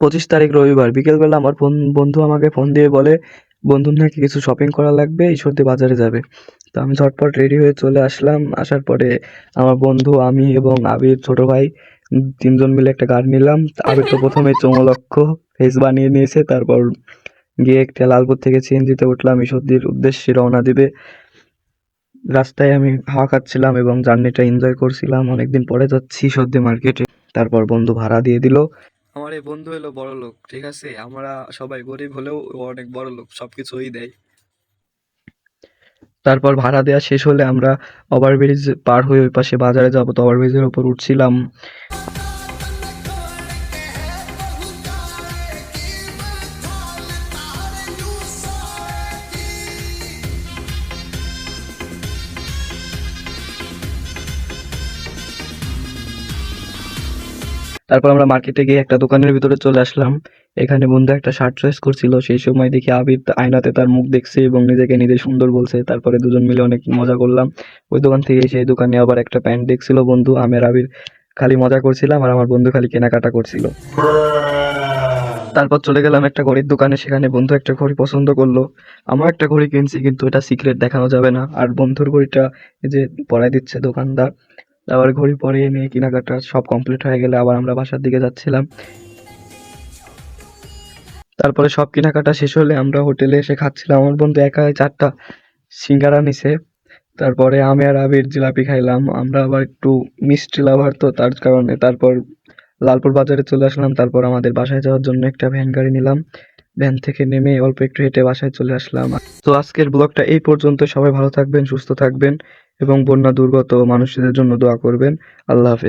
পঁচিশ তারিখ রবিবার, বিকেলবেলা আমার ফোন, বন্ধু আমাকে ফোন দিয়ে বলে বন্ধুর নাকি কিছু শপিং করা লাগবে? ঈশ্বরদী বাজারে যাবে। তো আমি ঝটপট রেডি হয়ে চলে আসলাম। আসার পরে আমার বন্ধু, আমি এবং আবির ছোট ভাই, তিনজন মিলে একটা গাড়ি নিলাম। আবির তো প্রথমে চমলক্ষ ফেস বানিয়ে নিয়েছে, তারপর গিয়ে একটা লালপুর থেকে সিএনজিতে উঠলাম। ঈশ্বরদীর উদ্দেশ্যে রওনা দিবে। রাস্তায় আমি হাওয়া খাচ্ছিলাম এবং জার্নিটা এনজয় করছিলাম। অনেকদিন পরে যাচ্ছি সর্দি মার্কেটে। তারপর বন্ধু ভাড়া দিয়ে দিল। আমার এই বন্ধু হলো বড় লোক, ঠিক আছে? আমরা সবাই গরিব হলেও অনেক বড় লোক, সবকিছুই দেয়। তারপর ভাড়া দেওয়া শেষ হলে আমরা ওভারব্রিজ পার হয়ে ওই পাশে বাজারে যাব। তো ওভারব্রিজের ওপর উঠছিলাম। তারপর আমরা মার্কেটে গিয়ে একটা দোকানের ভিতরে চলে আসলাম। এখানে বন্ধু একটা শার্ট চয়েস করছিল। সেই সময় দেখি আবির আয়নাতে তার মুখ দেখছে এবং নিজেকে নিজে সুন্দর বলছে। তারপরে দুজন মিলে অনেক মজা করলাম। ওই দোকান থেকে সেই দোকানে আবার একটা প্যান্ট দেখছিল বন্ধু। আমের আবির খালি মজা করছিলাম আর আমার বন্ধু খালি কেনাকাটা করছিল। তারপর চলে গেলাম একটা ঘড়ির দোকানে। সেখানে বন্ধু একটা ঘড়ি পছন্দ করল। আমার একটা ঘড়ি কিনছি কিন্তু এটা সিক্রেট দেখানো যাবে না। আর বন্ধুর ঘড়িটা যে পরাই দিচ্ছে দোকানদার। আবার ঘড়ি পরে এনে কেনাকাটা সব কমপ্লিট হয়ে গেলে আবার আমরা বাসার দিকে যাচ্ছিলাম। তারপরে সব কেনাকাটা শেষ হলে আমরা হোটেলে এসে খাচ্ছিলাম। আমার বন্ধু একা চারটা সিঙ্গারা নিছে। তারপরে আমি আর আবির জিলাপি খাইলাম। আমরা আবার একটু মিষ্টি লাভার তো, তার কারণে তারপর লালপুর বাজারে চলে আসলাম। তারপর আমাদের বাসায় যাওয়ার জন্য একটা ভ্যান গাড়ি নিলাম। ভ্যান থেকে নেমে অল্প একটু হেঁটে বাসায় চলে আসলাম। তো আজকের ব্লগটা এই পর্যন্ত। সবাই ভালো থাকবেন, সুস্থ থাকবেন এবং বন্যা দুর্গত মানুষদের জন্য দোয়া করবেন। আল্লাহ হাফেজ।